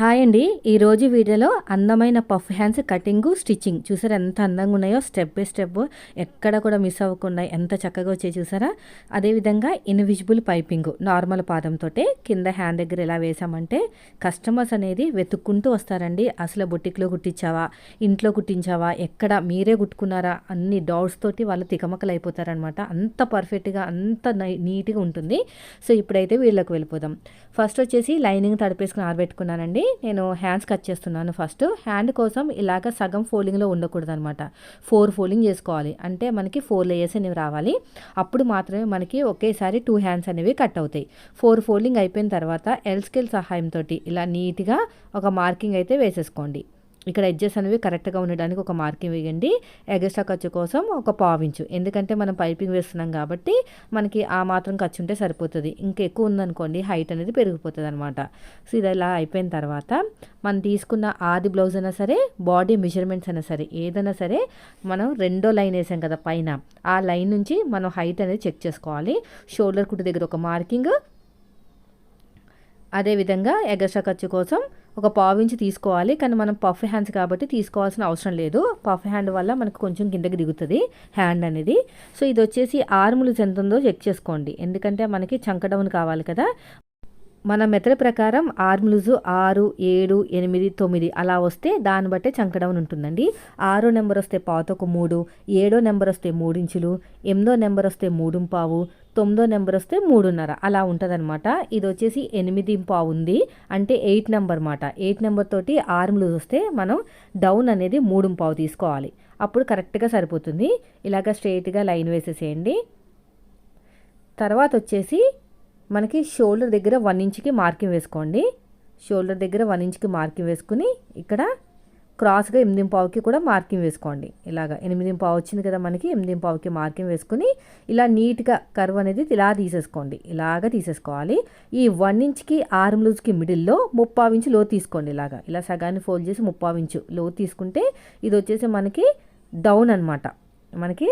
Hi అండి. ఈరోజు వీడియోలో అందమైన పఫ్ హ్యాండ్స్ కటింగ్ స్టిచ్చింగ్. చూసారా ఎంత అందంగా ఉన్నాయో? స్టెప్ బై స్టెప్ ఎక్కడ కూడా మిస్ అవ్వకుండా ఎంత చక్కగా వచ్చాయి చూసారా? అదేవిధంగా ఇన్విజిబుల్ పైపింగ్ నార్మల్ పాదంతో కింద హ్యాండ్ దగ్గర ఎలా వేసామంటే కస్టమర్స్ అనేది వెతుక్కుంటూ వస్తారండి. అసలు బొట్టిక్లో కుట్టించావా? ఇంట్లో కుట్టించావా? ఎక్కడ? మీరే కుట్టుకున్నారా? అన్ని డౌట్స్ తోటి వాళ్ళు తికమకలు అయిపోతారనమాట అంత పర్ఫెక్ట్గా అంత నీట్గా ఉంటుంది. సో ఇప్పుడైతే వీళ్ళకి వెళ్ళిపోదాం. ఫస్ట్ వచ్చేసి లైనింగ్ తడిపేసుకుని ఆరబెట్టుకున్నానండి. నేను హ్యాండ్స్ కట్ చేస్తున్నాను ఫస్ట్ హ్యాండ్ కోసం ఇలాగ సగం ఫోల్డింగ్లో ఉండకూడదు అనమాట ఫోర్ ఫోల్డింగ్ చేసుకోవాలి. అంటే మనకి ఫోర్ లేయర్స్ అనేవి రావాలి. అప్పుడు మాత్రమే మనకి ఒకేసారి టూ హ్యాండ్స్ అనేవి కట్ అవుతాయి. ఫోర్ ఫోల్డింగ్ అయిపోయిన తర్వాత ఎల్ స్కేల్ సహాయంతో ఇలా నీట్గా ఒక మార్కింగ్ అయితే వేసేసుకోండి. ఇక్కడ ఎడ్జెస్ అనేవి కరెక్ట్గా ఉండడానికి ఒక మార్కింగ్ వేయండి. ఎగస్ట్రా ఖర్చు కోసం ఒక పావించు ఎందుకంటే మనం పైపింగ్ వేస్తున్నాం కాబట్టి మనకి ఆ మాత్రం ఖర్చు ఉంటే సరిపోతుంది. ఇంకా ఎక్కువ ఉందనుకోండి హైట్ అనేది పెరిగిపోతుంది అనమాట సో ఇది ఇలా అయిపోయిన తర్వాత మనం తీసుకున్న ఆది బ్లౌజ్ అయినా సరే బాడీ మెజర్మెంట్స్ అయినా సరే ఏదైనా సరే మనం రెండో లైన్ వేసాం కదా పైన. ఆ లైన్ నుంచి మనం హైట్ అనేది చెక్ చేసుకోవాలి. షోల్డర్ కుట్టు దగ్గర ఒక మార్కింగ్. అదేవిధంగా ఎగస్ట్రా ఖర్చు కోసం ఒక పావించి తీసుకోవాలి. కానీ మనం పఫ్ హ్యాండ్స్ కాబట్టి తీసుకోవాల్సిన అవసరం లేదు. పఫ్ హ్యాండ్ వల్ల మనకు కొంచెం కిందకి దిగుతుంది హ్యాండ్ అనేది. సో ఇది వచ్చేసి ఆర్ములు ఎంత ఉందో చెక్ చేసుకోండి. ఎందుకంటే మనకి చంకడౌన్ కావాలి కదా. మన మెథడ్ ప్రకారం ఆర్మ్ లూజు ఆరు ఏడు ఎనిమిది తొమ్మిది అలా వస్తే దాన్ని బట్టే చంకడౌన్ ఉంటుందండి. ఆరో నెంబర్ వస్తే పాతొక మూడు ఏడో నెంబర్ వస్తే మూడించులు ఎనిమిదో నెంబర్ వస్తే మూడు పావు తొమ్మిదో నెంబర్ వస్తే మూడున్నర. అలా ఉంటుందన్నమాట. ఇది వచ్చేసి ఎనిమిది పావు ఉంది అంటే ఎయిట్ నెంబర్ మాట. ఎయిట్ నెంబర్ తోటి ఆర్మ్ లూజ్ వస్తే మనం డౌన్ అనేది మూడు పావు తీసుకోవాలి. అప్పుడు కరెక్ట్గా సరిపోతుంది. ఇలాగ స్ట్రైట్గా లైన్ వేసేసేయండి. తర్వాత వచ్చేసి మనకి షోల్డర్ దగ్గర వన్ ఇంచ్కి మార్కింగ్ వేసుకోండి. షోల్డర్ దగ్గర వన్ ఇంచ్కి మార్కింగ్ వేసుకుని ఇక్కడ క్రాస్గా ఎనిమిది పావుకి కూడా మార్కింగ్ వేసుకోండి. ఇలాగ ఎనిమిది పావు వచ్చింది కదా మనకి ఎనిమిది పావుకి మార్కింగ్ వేసుకుని ఇలా నీట్గా కర్వ్ అనేది ఇలా తీసేసుకోండి. ఇలాగ తీసేసుకోవాలి. ఈ వన్ ఇంచ్కి ఆర్మ్ లూజ్కి మిడిల్లో ముప్పావు ఇంచు లో తీసుకోండి ఇలాగా. ఇలా సగాన్ని ఫోల్డ్ చేసి ముప్పావు ఇంచు లో తీసుకుంటే ఇది వచ్చేసి మనకి డౌన్ అనమాట మనకి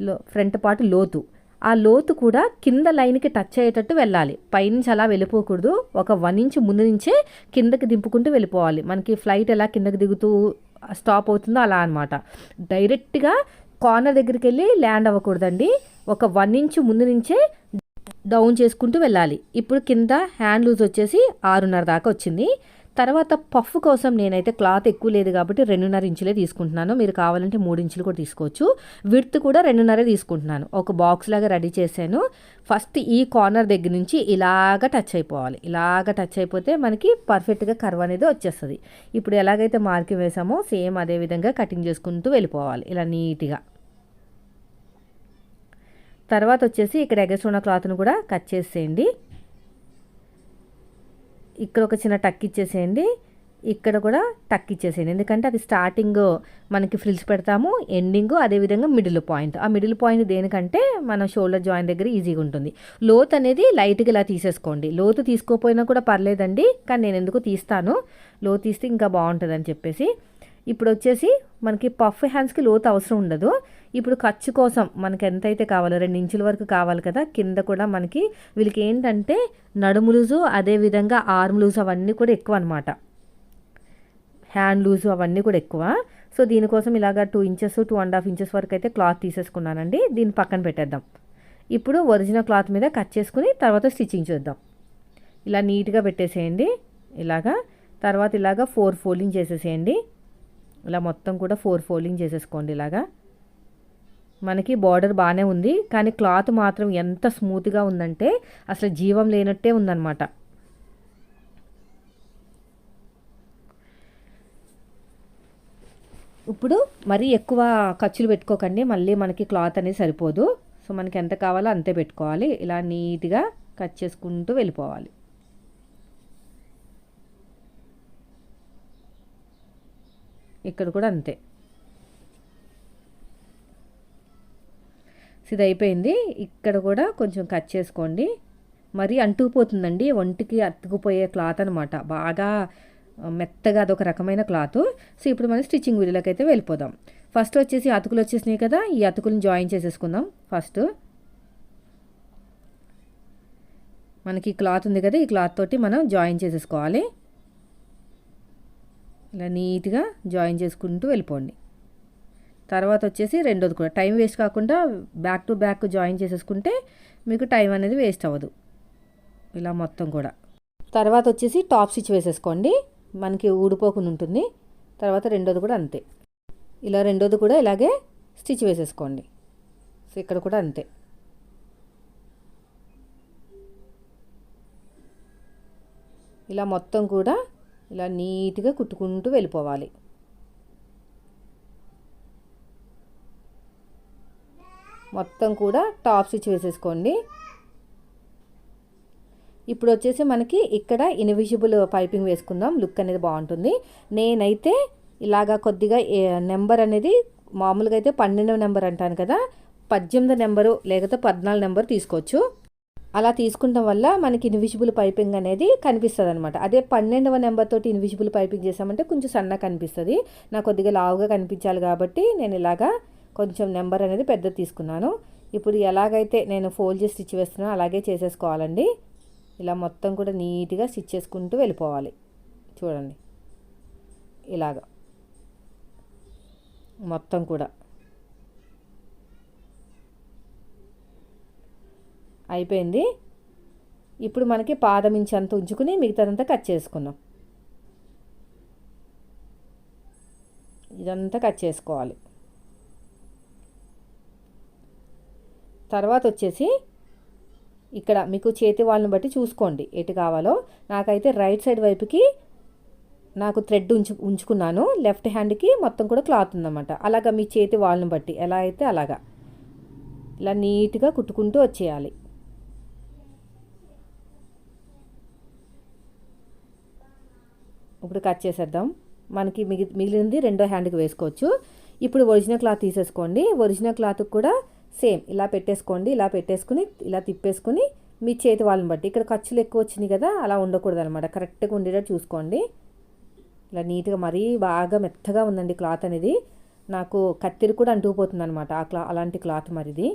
లో ఫ్రంట్ పార్ట్ లోతు. ఆ లోతు కూడా కింద లైన్కి టచ్ అయ్యేటట్టు వెళ్ళాలి. పైనుంచి అలా వెళ్ళిపోకూడదు. ఒక వన్ ఇంచ్ ముందు నుంచే కిందకి దింపుకుంటూ వెళ్ళిపోవాలి. మనకి ఫ్లైట్ ఎలా కిందకి దిగుతూ స్టాప్ అవుతుందో అలా అనమాట డైరెక్ట్గా కార్నర్ దగ్గరికి వెళ్ళి ల్యాండ్ అవ్వకూడదండి. ఒక వన్ ఇంచ్ ముందు నుంచే డౌన్ చేసుకుంటూ వెళ్ళాలి. ఇప్పుడు కింద హ్యాండ్ లూజ్ వచ్చేసి ఆరున్నర దాకా వచ్చింది. తర్వాత పఫ్ కోసం నేనైతే క్లాత్ ఎక్కువ లేదు కాబట్టి రెండున్నర ఇంచులే తీసుకుంటున్నాను. మీరు కావాలంటే మూడు ఇంచులు కూడా తీసుకోవచ్చు. విడ్త్ కూడా రెండున్నరే తీసుకుంటున్నాను. ఒక బాక్స్ లాగా రెడీ చేశాను. ఫస్ట్ ఈ కార్నర్ దగ్గర నుంచి ఇలాగ టచ్ అయిపోవాలి. ఇలాగ టచ్ అయిపోతే మనకి పర్ఫెక్ట్గా కర్వ్ అనేది వచ్చేస్తుంది. ఇప్పుడు ఎలాగైతే మార్కింగ్ వేసామో సేమ్ అదే విధంగా కటింగ్ చేసుకుంటూ వెళ్ళిపోవాలి. ఇలా నీట్గా. తర్వాత వచ్చేసి ఇక్కడ ఎగసున్న క్లాత్ను కూడా కట్ చేసేయండి. ఇక్కడ ఒక చిన్న టక్ ఇచ్చేసేయండి. ఇక్కడ కూడా టక్ ఇచ్చేసేయండి. ఎందుకంటే అది స్టార్టింగ్ మనకి ఫ్రిల్స్ పెడతాము ఎండింగ్ అదేవిధంగా మిడిల్ పాయింట్. ఆ మిడిల్ పాయింట్ దేనికంటే మన షోల్డర్ జాయింట్ దగ్గర ఈజీగా ఉంటుంది. లోత్ అనేది లైట్గా ఇలా తీసేసుకోండి. లోతు తీసుకోపోయినా కూడా పర్లేదండి కానీ నేను ఎందుకు తీస్తాను? లోతు తీస్తే ఇంకా బాగుంటుంది చెప్పేసి. ఇప్పుడు వచ్చేసి మనకి పఫ్ హ్యాండ్స్కి లోతు అవసరం ఉండదు. ఇప్పుడు ఖర్చు కోసం మనకి ఎంతైతే కావాలో రెండు ఇంచుల వరకు కావాలి కదా కింద కూడా మనకి వీళ్ళకి ఏంటంటే నడుము లూజు అదేవిధంగా ఆర్మ్ లూజ్ అవన్నీ కూడా ఎక్కువ అనమాట హ్యాండ్ లూజు అవన్నీ కూడా ఎక్కువ. సో దీనికోసం ఇలాగ two inches two and half inches వరకు అయితే క్లాత్ తీసేసుకున్నానండి. దీన్ని పక్కన పెట్టేద్దాం. ఇప్పుడు ఒరిజినల్ క్లాత్ మీద కట్ చేసుకుని తర్వాత స్టిచ్చింగ్ చేద్దాం. ఇలా నీట్గా పెట్టేసేయండి. ఇలాగా తర్వాత ఇలాగా ఫోర్ ఫోల్డింగ్ చేసేసేయండి. ఇలా మొత్తం కూడా ఫోర్ ఫోల్డింగ్ చేసేసుకోండి ఇలాగా. మనకి బార్డర్ బాగానే ఉంది కానీ క్లాత్ మాత్రం ఎంత స్మూత్గా ఉందంటే అసలు జీవం లేనట్టే ఉందన్నమాట. ఇప్పుడు మరీ ఎక్కువ ఖర్చులు పెట్టుకోకండి మళ్ళీ మనకి క్లాత్ అనేది సరిపోదు. సో మనకి ఎంత కావాలో అంతే పెట్టుకోవాలి. ఇలా నీట్గా కట్ చేసుకుంటూ వెళ్ళిపోవాలి. ఇక్కడ కూడా అంతే. ఇది అయిపోయింది ఇక్కడ కూడా కొంచెం కట్ చేసుకోండి. మరి అంటుకుపోతుందండి. ఒంటికి అతుకుపోయే క్లాత్ అనమాట బాగా మెత్తగా అదొక రకమైన క్లాత్. సో ఇప్పుడు మనం స్టిచ్చింగ్ వీడియోలోకి అయితే వెళ్ళిపోదాం. ఫస్ట్ వచ్చేసి అతుకులు వచ్చేసినాయి కదా ఈ అతుకులను జాయిన్ చేసేసుకుందాం ఫస్ట్. మనకి క్లాత్ ఉంది కదా ఈ క్లాత్ తోటి మనం జాయిన్ చేసేసుకోవాలి. ఇలా నీట్గా జాయిన్ చేసుకుంటూ వెళ్ళిపోండి. తర్వాత వచ్చేసి రెండోది కూడా. టైం వేస్ట్ కాకుండా బ్యాక్ టు బ్యాక్ జాయిన్ చేసేసుకుంటే మీకు టైం అనేది వేస్ట్ అవ్వదు. ఇలా మొత్తం కూడా. తర్వాత వచ్చేసి టాప్ స్టిచ్ వేసేసుకోండి. మనకి ఊడిపోకుండా ఉంటుంది. తర్వాత రెండోది కూడా అంతే. ఇలా రెండోది కూడా ఇలాగే స్టిచ్ వేసేసుకోండి. సో ఇక్కడ కూడా అంతే. ఇలా మొత్తం కూడా ఇలా నీట్గా కుట్టుకుంటూ వెళ్ళిపోవాలి. మొత్తం కూడా టాప్ స్టిచ్ వేసేసుకోండి. ఇప్పుడు వచ్చేసి మనకి ఇక్కడ ఇన్విజిబుల్ పైపింగ్ వేసుకుందాం. లుక్ అనేది బాగుంటుంది. నేనైతే ఇలాగా కొద్దిగా నెంబర్ అనేది మామూలుగా అయితే పన్నెండవ నెంబర్ అంటాను కదా పద్దెనిమిది నెంబరు లేకపోతే పద్నాలుగు నెంబర్ తీసుకోవచ్చు. అలా తీసుకుంటాం వల్ల మనకి ఇన్విజిబుల్ పైపింగ్ అనేది కనిపిస్తుంది అనమాట అదే పన్నెండవ నెంబర్ తోటి ఇన్విజిబుల్ పైపింగ్ చేసామంటే కొంచెం సన్నగా కనిపిస్తుంది. నాకు కొద్దిగా లావుగా కనిపించాలి కాబట్టి నేను ఇలాగా కొంచెం నెంబర్ అనేది పెద్ద తీసుకున్నాను. ఇప్పుడు ఎలాగైతే నేను ఫోల్డ్ చేసి స్టిచ్ వేస్తున్నానో అలాగే చేసేసుకోవాలండి. ఇలా మొత్తం కూడా నీట్గా స్టిచ్ చేసుకుంటూ వెళ్ళిపోవాలి. చూడండి. ఇలాగ. మొత్తం కూడా. అయిపోయింది. ఇప్పుడు మనకి పాదం ఇంచ్ అంత ఉంచుకుని మిగతాదంతా కట్ చేసుకుందాం. ఇదంతా కట్ చేసుకోవాలి. తర్వాత వచ్చేసి ఇక్కడ మీకు చేతి వాళ్ళని బట్టి చూసుకోండి. ఎటు కావాలో. నాకైతే రైట్ సైడ్ వైపుకి నాకు థ్రెడ్ ఉంచు ఉంచుకున్నాను. లెఫ్ట్ హ్యాండ్కి మొత్తం కూడా క్లాత్ ఉందన్నమాట. అలాగా మీ చేతి వాళ్ళని బట్టి. ఎలా అయితే అలాగా. ఇలా నీట్గా కుట్టుకుంటూ వచ్చేయాలి. ఇప్పుడు కట్ చేసేద్దాం. మనకి మిగి మిగిలింది రెండో హ్యాండ్కి వేసుకోవచ్చు. ఇప్పుడు ఒరిజినల్ క్లాత్ తీసేసుకోండి. ఒరిజినల్ క్లాత్కి కూడా సేమ్ ఇలా పెట్టేసుకోండి ఇలా పెట్టేసుకుని ఇలా తిప్పేసుకుని మీ చేతి వాళ్ళని బట్టి. ఇక్కడ ఖర్చులు ఎక్కువ వచ్చినాయి కదా అలా ఉండకూడదు అనమాట కరెక్ట్గా ఉండేటట్టు చూసుకోండి. ఇలా నీట్గా మరీ బాగా మెత్తగా ఉందండి క్లాత్ అనేది. నాకు కత్తిరి కూడా అంటుకుపోతుంది అనమాట ఆ క్లా అలాంటి క్లాత్ మరిది.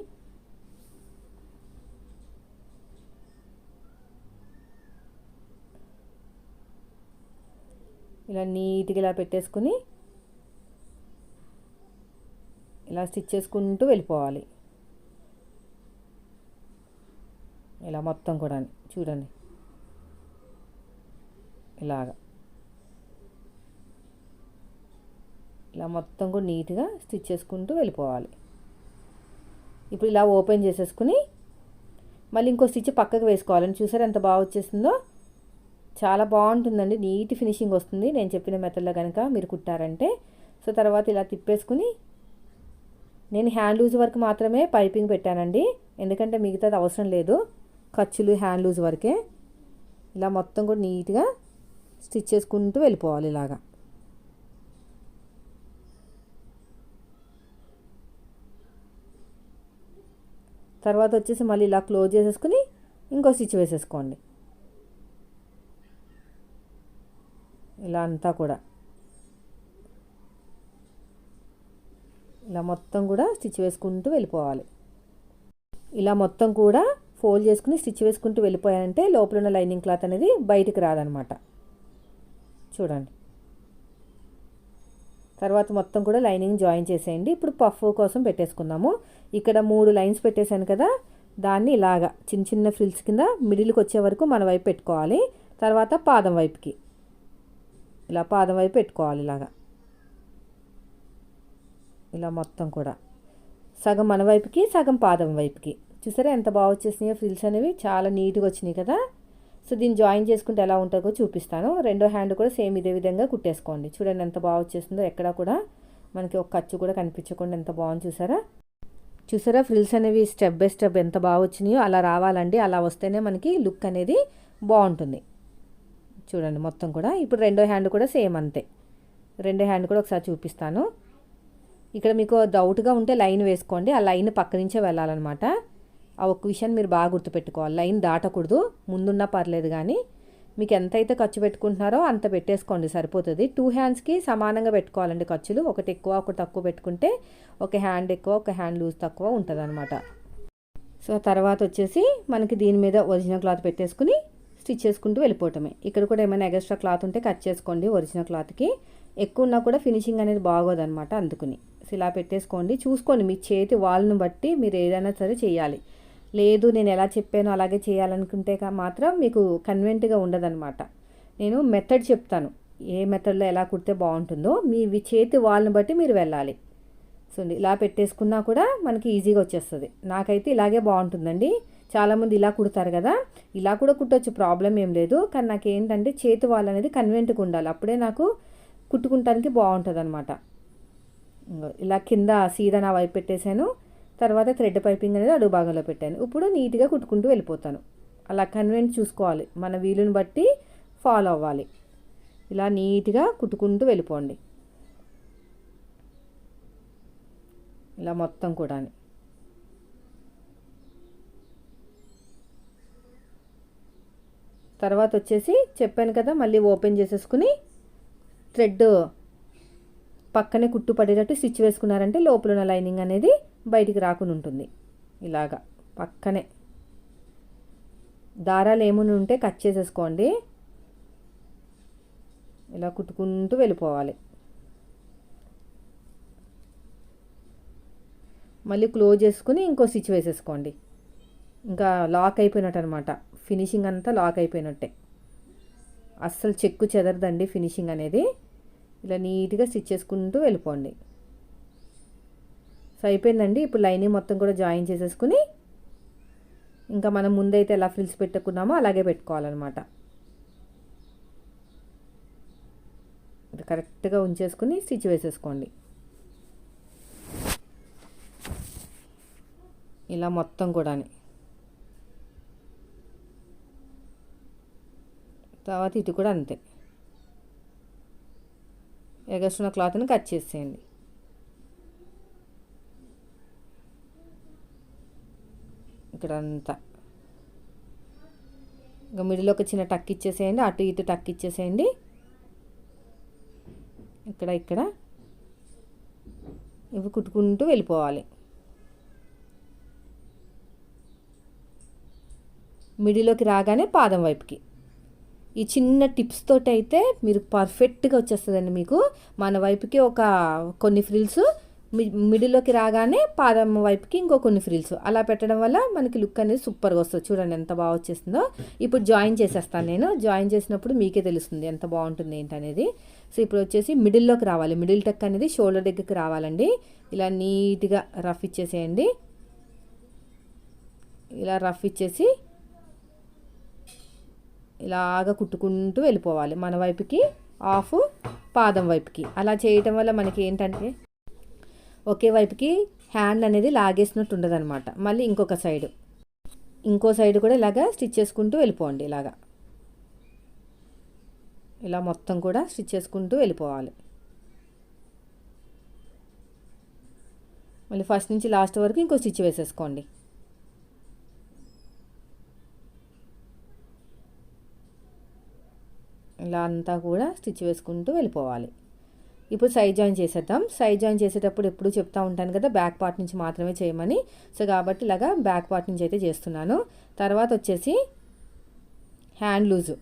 ఇలా నీట్గా ఇలా పెట్టేసుకుని ఇలా స్టిచ్ చేసుకుంటూ వెళ్ళిపోవాలి. ఇలా మొత్తం కూడా చూడండి. ఇలాగా. ఇలా మొత్తం కూడా నీట్గా స్టిచ్ చేసుకుంటూ వెళ్ళిపోవాలి. ఇప్పుడు ఇలా ఓపెన్ చేసేసుకుని మళ్ళీ ఇంకో స్టిచ్ పక్కకు వేసుకోవాలని చూసారు ఎంత బాగా వచ్చేసిందో చాలా బాగుంటుందండి. నీట్ ఫినిషింగ్ వస్తుంది. నేను చెప్పిన మెథడ్లో కనుక మీరు కుట్టారంటే. సో తర్వాత ఇలా తిప్పేసుకుని నేను హ్యాండ్ లూజ్ వరకు మాత్రమే పైపింగ్ పెట్టానండి. ఎందుకంటే మిగతాది అవసరం లేదు. ఖర్చులు హ్యాండ్ లూజ్ వరకే ఇలా మొత్తం కూడా నీట్గా స్టిచ్ చేసుకుంటూ వెళ్ళిపోవాలి ఇలాగా. తర్వాత వచ్చేసి మళ్ళీ ఇలా క్లోజ్ చేసేసుకుని ఇంకో స్టిచ్ వేసేసుకోండి. ఇలా అంతా కూడా. ఇలా మొత్తం కూడా స్టిచ్ వేసుకుంటూ వెళ్ళిపోవాలి. ఇలా మొత్తం కూడా ఫోల్డ్ చేసుకుని స్టిచ్ వేసుకుంటూ వెళ్ళిపోయానంటే లోపల ఉన్న లైనింగ్ క్లాత్ అనేది బయటికి రాదనమాట. చూడండి. తర్వాత మొత్తం కూడా లైనింగ్ జాయిన్ చేసేయండి. ఇప్పుడు పఫ్ కోసం పెట్టేసుకుందాము. ఇక్కడ మూడు లైన్స్ పెట్టేశాను కదా. దాన్ని ఇలాగా చిన్న చిన్న ఫ్రిల్స్ కింద మిడిల్కి వచ్చే వరకు మన వైపు పెట్టుకోవాలి. తర్వాత పాదం వైపుకి. ఇలా పాదం వైపు పెట్టుకోవాలి ఇలాగా. ఇలా మొత్తం కూడా. సగం మన వైపుకి సగం పాదం వైపుకి. చూసారా ఎంత బాగా వచ్చేసినాయో ఫ్రిల్స్ అనేవి? చాలా నీట్గా వచ్చినాయి కదా? సో దీన్ని జాయిన్ చేసుకుంటే ఎలా ఉంటుందో చూపిస్తాను. రెండో హ్యాండ్ కూడా సేమ్ ఇదే విధంగా కుట్టేసుకోండి. చూడండి ఎంత బాగా వచ్చేసిందో. ఎక్కడ కూడా మనకి ఒక ఖర్చు కూడా కనిపించకుండా ఎంత బాగుంది చూసారా? చూసారా ఫ్రిల్స్ అనేవి స్టెప్ బై స్టెప్ ఎంత బాగా వచ్చినాయో? అలా రావాలండి. అలా వస్తేనే మనకి లుక్ అనేది బాగుంటుంది. చూడండి మొత్తం కూడా. ఇప్పుడు రెండో హ్యాండ్ కూడా సేమ్ అంతే. రెండో హ్యాండ్ కూడా ఒకసారి చూపిస్తాను. ఇక్కడ మీకు డౌట్గా ఉంటే లైన్ వేసుకోండి. ఆ లైన్ పక్క నుంచే వెళ్ళాలన్నమాట. ఆ ఒక్క విషయాన్ని మీరు బాగా గుర్తుపెట్టుకోవాలి. లైన్ దాటకూడదు. ముందున్నా పర్లేదు కానీ మీకు ఎంతైతే ఖర్చు పెట్టుకుంటున్నారో అంత పెట్టేసుకోండి సరిపోతుంది. టూ హ్యాండ్స్కి సమానంగా పెట్టుకోవాలండి ఖర్చులు. ఒకటి ఎక్కువ ఒకటి తక్కువ పెట్టుకుంటే ఒక హ్యాండ్ ఎక్కువ ఒక హ్యాండ్ లూజ్ తక్కువ ఉంటుంది అనమాట సో తర్వాత వచ్చేసి మనకి దీని మీద ఒరిజినల్ క్లాత్ పెట్టేసుకుని స్టిచ్ చేసుకుంటూ వెళ్ళిపోవటమే. ఇక్కడ కూడా ఏమైనా ఎక్స్ట్రా క్లాత్ ఉంటే కట్ చేసుకోండి ఒరిజినల్ క్లాత్కి ఎక్కువ ఉన్నా కూడా ఫినిషింగ్ అనేది బాగోదనమాట అందుకుని. సో ఇలా పెట్టేసుకోండి. చూసుకోండి మీ చేతి వాళ్ళను బట్టి మీరు ఏదైనా సరే చేయాలి. లేదు నేను ఎలా చెప్పానో అలాగే చేయాలనుకుంటే మాత్రం మీకు కన్వెంట్గా ఉండదన్నమాట. నేను మెథడ్ చెప్తాను. ఏ మెథడ్లో ఎలా కుడితే బాగుంటుందో మీ చేతి వాళ్ళని బట్టి మీరు వెళ్ళాలి. సో ఇలా పెట్టేసుకున్నా కూడా మనకి ఈజీగా వచ్చేస్తుంది. నాకైతే ఇలాగే బాగుంటుందండి. చాలామంది ఇలా కుడతారు కదా ఇలా కూడా కుట్టొచ్చు ప్రాబ్లం ఏం లేదు. కానీ నాకు ఏంటంటే చేతి వాళ్ళు అనేది కన్వెంట్గా ఉండాలి. అప్పుడే నాకు కుట్టుకుంటానికి బాగుంటుంది అనమాట ఇలా కింద సీదా నా వైపు పెట్టేశాను. తర్వాత థ్రెడ్ పైపింగ్ అనేది అడుగు భాగంలో పెట్టాను. ఇప్పుడు నీట్గా కుట్టుకుంటూ వెళ్ళిపోతాను. అలా కన్వెంట్ చూసుకోవాలి. మన వీలుని బట్టి ఫాలో అవ్వాలి. ఇలా నీట్గా కుట్టుకుంటూ వెళ్ళిపోండి. ఇలా మొత్తం కూడా తర్వాత వచ్చేసి చెప్పాను కదా మళ్ళీ ఓపెన్ చేసేసుకుని థ్రెడ్ పక్కనే కుట్టు పడేటట్టు స్టిచ్ వేసుకున్నారంటే లోపల ఉన్న లైనింగ్ అనేది బయటికి రాకుండా ఉంటుంది. ఇలాగా పక్కనే. దారాలు ఏమైనా ఉంటే కట్ చేసేసుకోండి. ఇలా కుట్టుకుంటూ వెళ్ళిపోవాలి. మళ్ళీ క్లోజ్ చేసుకుని ఇంకో స్టిచ్ వేసేసుకోండి. ఇంకా లాక్ అయిపోయినట్టు అనమాట ఫినిషింగ్ అంతా లాక్ అయిపోయినట్టే. అస్సలు చెక్కు చెదరదండి ఫినిషింగ్ అనేది. ఇలా నీట్గా స్టిచ్ చేసుకుంటూ వెళ్ళిపోండి. సో అయిపోయిందండి. ఇప్పుడు లైనింగ్ మొత్తం కూడా జాయిన్ చేసేసుకుని ఇంకా మనం ముందైతే ఎలా ఫ్రిల్స్ పెట్టుకున్నామో అలాగే పెట్టుకోవాలన్నమాట. కరెక్ట్గా ఉంచేసుకుని స్టిచ్ వేసేసుకోండి. ఇలా మొత్తం కూడా తర్వాత ఇటు కూడా అంతే. ఎగస్ట్రున్న క్లాత్ని కట్ చేసేయండి. ఇక్కడ అంతా ఇంకా మిడిల్లో ఒక చిన్న టక్ ఇచ్చేసేయండి అటు ఇటు టక్ ఇచ్చేసేయండి. ఇక్కడ ఇక్కడ. ఇవి కుట్టుకుంటూ వెళ్ళిపోవాలి. మిడిలోకి రాగానే పాదం వైపుకి. ఈ చిన్న టిప్స్ తోటి అయితే మీరు పర్ఫెక్ట్గా వచ్చేస్తుందండి మీకు. మన వైపుకి ఒక కొన్ని ఫ్రిల్స్ మిడిల్లోకి రాగానే పాదం వైపుకి ఇంకో కొన్ని ఫ్రిల్స్. అలా పెట్టడం వల్ల మనకి లుక్ అనేది సూపర్గా వస్తుంది. చూడండి ఎంత బాగా వచ్చేస్తుందో. ఇప్పుడు జాయిన్ చేసేస్తాను నేను. జాయిన్ చేసినప్పుడు మీకే తెలుస్తుంది ఎంత బాగుంటుంది ఏంటనేది సో ఇప్పుడు వచ్చేసి మిడిల్లోకి రావాలి. మిడిల్ టక్ అనేది షోల్డర్ దగ్గరికి రావాలండి. ఇలా నీట్గా రఫ్ ఇచ్చేసేయండి. ఇలా రఫ్ ఇచ్చేసి ఇలాగ కుట్టుకుంటూ వెళ్ళిపోవాలి. మన వైపుకి ఆఫ్ పాదం వైపుకి. అలా చేయటం వల్ల మనకి ఏంటంటే ఒకే వైపుకి హ్యాండ్ అనేది లాగేసినట్టు ఉండదనమాట మళ్ళీ ఇంకొక సైడ్. ఇంకో సైడ్ కూడా ఇలాగా స్టిచ్ చేసుకుంటూ వెళ్ళిపోండి ఇలాగా. ఇలా మొత్తం కూడా స్టిచ్ చేసుకుంటూ వెళ్ళిపోవాలి. మళ్ళీ ఫస్ట్ నుంచి లాస్ట్ వరకు ఇంకో స్టిచ్ వేసేసుకోండి. ఇలా అంతా కూడా స్టిచ్ వేసుకుంటూ వెళ్ళిపోవాలి. ఇప్పుడు సైడ్ జాయిన్ చేసేద్దాం. సైడ్ జాయిన్ చేసేటప్పుడు ఎప్పుడు చెప్తా ఉంటాను కదా బ్యాక్ పార్ట్ నుంచి మాత్రమే చేయమని. సో కాబట్టి ఇలాగా బ్యాక్ పార్ట్ నుంచి అయితే చేస్తున్నాను. తర్వాత వచ్చేసి హ్యాండ్ లూజు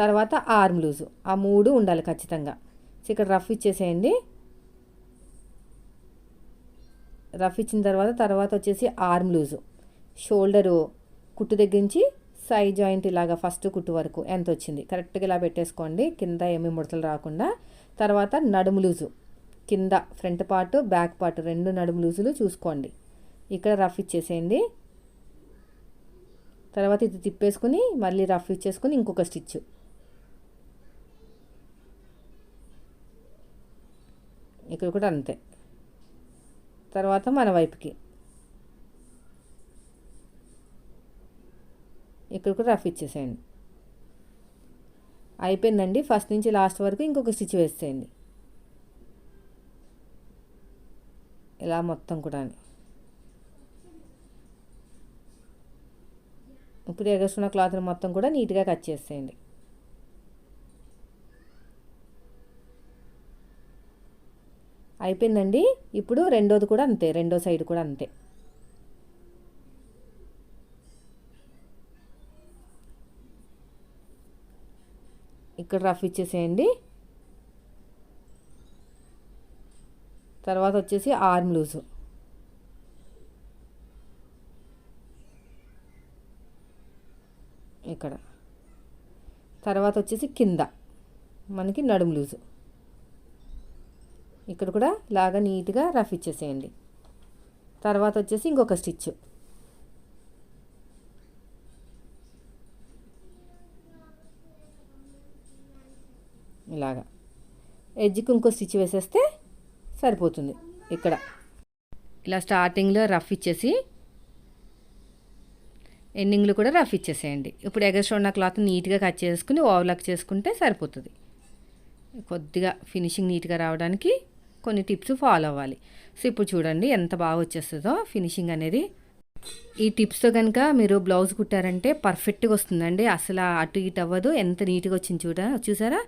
తర్వాత ఆర్మ్ లూజు ఆ మూడు ఉండాలి ఖచ్చితంగా. సో ఇక్కడ రఫ్ ఇచ్చేసేయండి. రఫ్ ఇచ్చిన తర్వాత తర్వాత వచ్చేసి ఆర్మ్ లూజు షోల్డరు కుట్టు దగ్గర నుంచి ఐ జాయింట్ ఇలాగా ఫస్ట్ కుట్టు వరకు ఎంత వచ్చింది? కరెక్ట్గా ఇలా పెట్టేసుకోండి. కింద ఏమి ముడతలు రాకుండా. తర్వాత నడుము లూజు. కింద ఫ్రంట్ పార్ట్ బ్యాక్ పార్ట్ రెండు నడుము లూజులు చూసుకోండి. ఇక్కడ రఫ్ ఇచ్చేసేయండి. తర్వాత ఇది తిప్పేసుకుని మళ్ళీ రఫ్ ఇచ్చేసుకుని ఇంకొక స్టిచ్. ఇక్కడ కూడా అంతే. తర్వాత మన వైపుకి. ఇక్కడ కూడా రఫ్ ఇచ్చేసేయండి. అయిపోయిందండి. ఫస్ట్ నుంచి లాస్ట్ వరకు ఇంకొక స్టిచ్ వేసేయండి ఇలా మొత్తం కూడా ఇప్పుడు ఎగస్తున్న క్లాత్ని మొత్తం కూడా నీట్గా కట్ చేసేయండి. అయిపోయిందండి. ఇప్పుడు రెండోది కూడా అంతే. రెండో సైడ్ కూడా అంతే. ఇక్కడ రఫ్ ఇచ్చేసేయండి. తర్వాత వచ్చేసి ఆర్మ్ లూజు. ఇక్కడ. తర్వాత వచ్చేసి కింద. మనకి నడుము లూజు. ఇక్కడ కూడా లాగా నీట్గా రఫ్ ఇచ్చేసేయండి. తర్వాత వచ్చేసి ఇంకొక స్టిచ్. ఇలాగా ఎడ్జ్కి ఇంకో స్టిచ్ వేసేస్తే సరిపోతుంది ఇక్కడ. ఇలా స్టార్టింగ్లో రఫ్ ఇచ్చేసి ఎండింగ్లో కూడా రఫ్ ఇచ్చేసేయండి. ఇప్పుడు ఎగస్ట్రా ఉన్న క్లాత్ నీట్గా కట్ చేసుకుని ఓవర్లాక్ చేసుకుంటే సరిపోతుంది. కొద్దిగా ఫినిషింగ్ నీట్గా రావడానికి కొన్ని టిప్స్ ఫాలో అవ్వాలి. సో ఇప్పుడు చూడండి ఎంత బాగా వచ్చేస్తుందో ఫినిషింగ్ అనేది. ఈ టిప్స్తో కనుక మీరు బ్లౌజ్ కుట్టారంటే పర్ఫెక్ట్గా వస్తుందండి. అసలు అటు ఇటు అవ్వదు. ఎంత నీట్గా వచ్చింది చూడ చూసారా?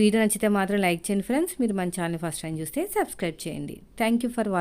వీడియో నచ్చితే మాత్రం లైక్ చేయండి ఫ్రెండ్స్. మీరు మన ఛానల్ ఫస్ట్ టైం చూస్తే సబ్స్క్రైబ్ చేయండి. Thank you for watching